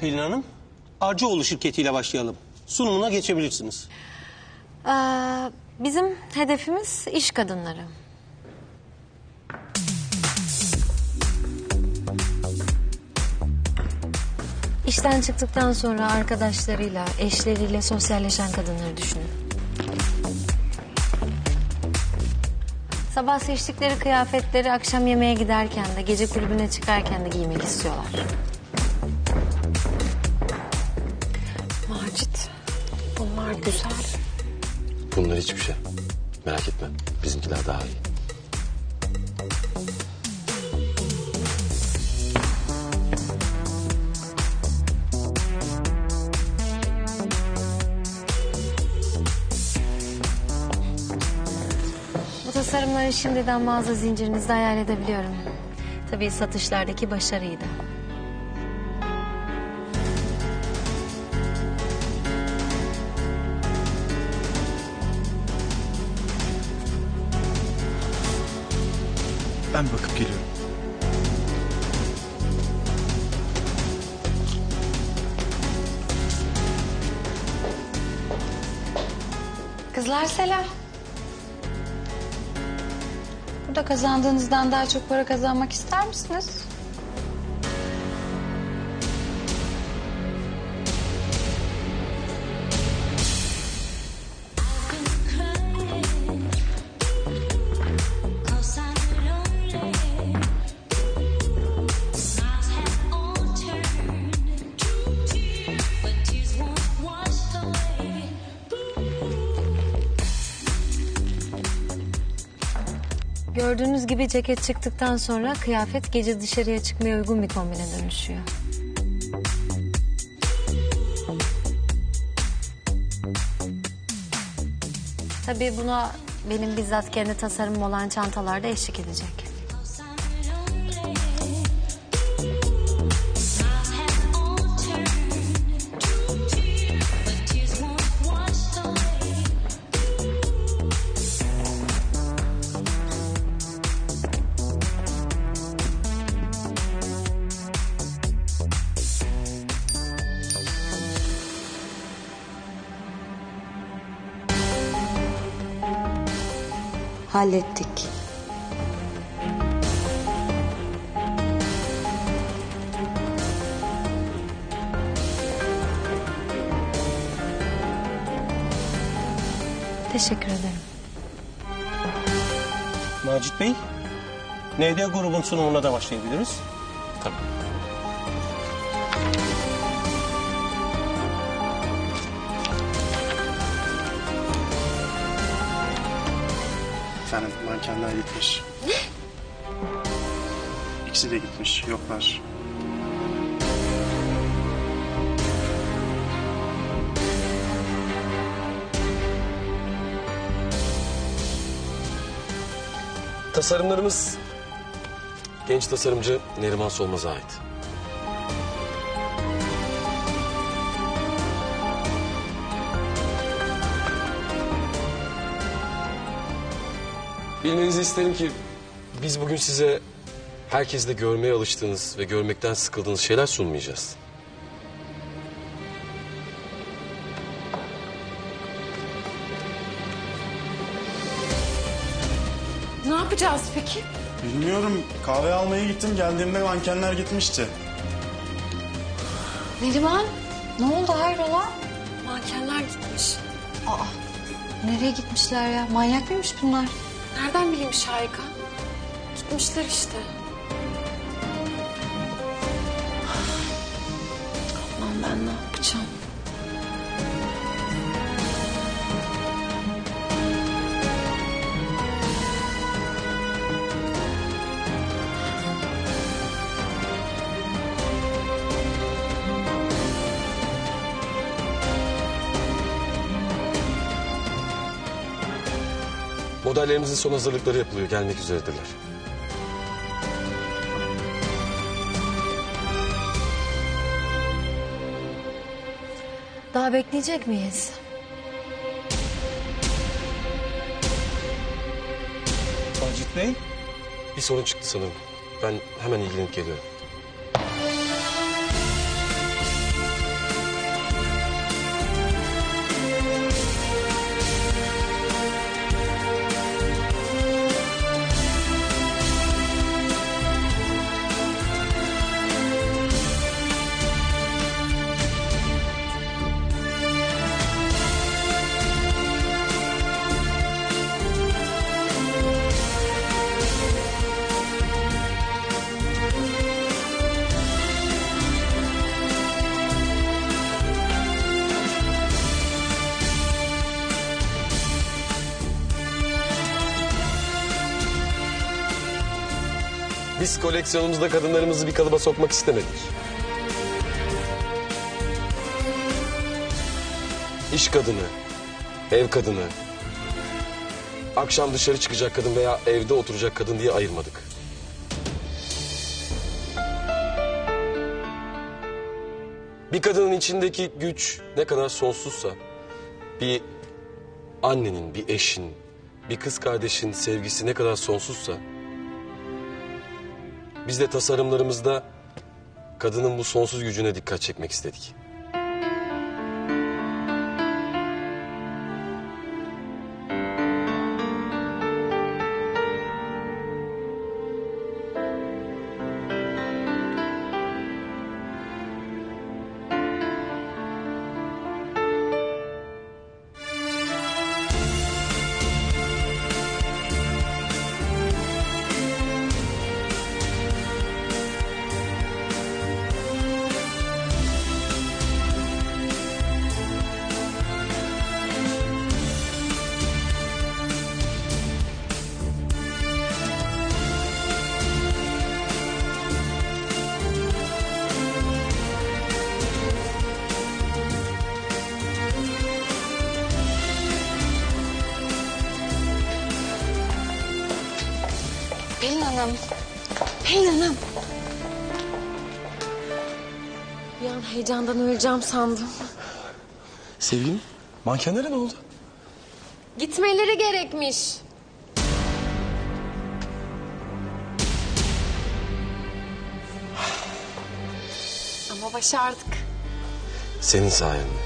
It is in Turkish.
Pelin Hanım, Arcıoğlu şirketiyle başlayalım. Sunumuna geçebilirsiniz. Ee, bizim hedefimiz iş kadınları. İşten çıktıktan sonra arkadaşlarıyla, eşleriyle sosyalleşen kadınları düşünün. Sabah seçtikleri kıyafetleri akşam yemeğe giderken de, gece kulübüne çıkarken de giymek istiyorlar. Macit, bunlar güzel. Bunlar hiçbir şey. Merak etme. Bizimkiler daha iyi. Bu tasarımları şimdiden mağaza zincirinizde hayal edebiliyorum. Tabii satışlardaki başarıyı da. Ben bakıp geliyorum. Kızlar selam. Burada kazandığınızdan daha çok para kazanmak ister misiniz? Gördüğünüz gibi ceket çıktıktan sonra kıyafet gece dışarıya çıkmaya uygun bir kombine dönüşüyor. Tabii buna benim bizzat kendi tasarımım olan çantalar da eşlik edecek. Hallettik. Teşekkür ederim. Macit Bey, ND grubun sunumuna da başlayabiliriz. Tabii. Efendim mankenler gitmiş. Ne? İkisi de gitmiş. Yoklar. Tasarımlarımız genç tasarımcı Neriman Solmaz'a ait. Bilmenizi isterim ki biz bugün size herkeste görmeye alıştığınız ve görmekten sıkıldığınız şeyler sunmayacağız. Ne yapacağız peki? Bilmiyorum. Kahve almaya gittim. Geldiğimde mankenler gitmişti. Neriman, ne oldu hayrola? Mankenler gitmiş. Aa, nereye gitmişler ya? Manyak mıymış bunlar? Nereden bileyim Şahika? Gitmişler işte. Lan ben ne yapacağım? Modellerimizin son hazırlıkları yapılıyor. Gelmek üzeredirler. Daha bekleyecek miyiz? Macit Bey, Bir sorun çıktı sanırım. Ben hemen ilgilenip geliyorum. Biz koleksiyonumuzda kadınlarımızı bir kalıba sokmak istemedik. İş kadını, ev kadını, akşam dışarı çıkacak kadın veya evde oturacak kadın diye ayırmadık. Bir kadının içindeki güç ne kadar sonsuzsa bir annenin, bir eşin, bir kız kardeşin sevgisi ne kadar sonsuzsa biz de tasarımlarımızda kadının bu sonsuz gücüne dikkat çekmek istedik. Pelin Hanım. Pelin Hanım. Bir an heyecandan öleceğim sandım. Sevgilim, mankenlere ne oldu? Gitmeleri gerekmiş. Ama başardık. Senin sayende.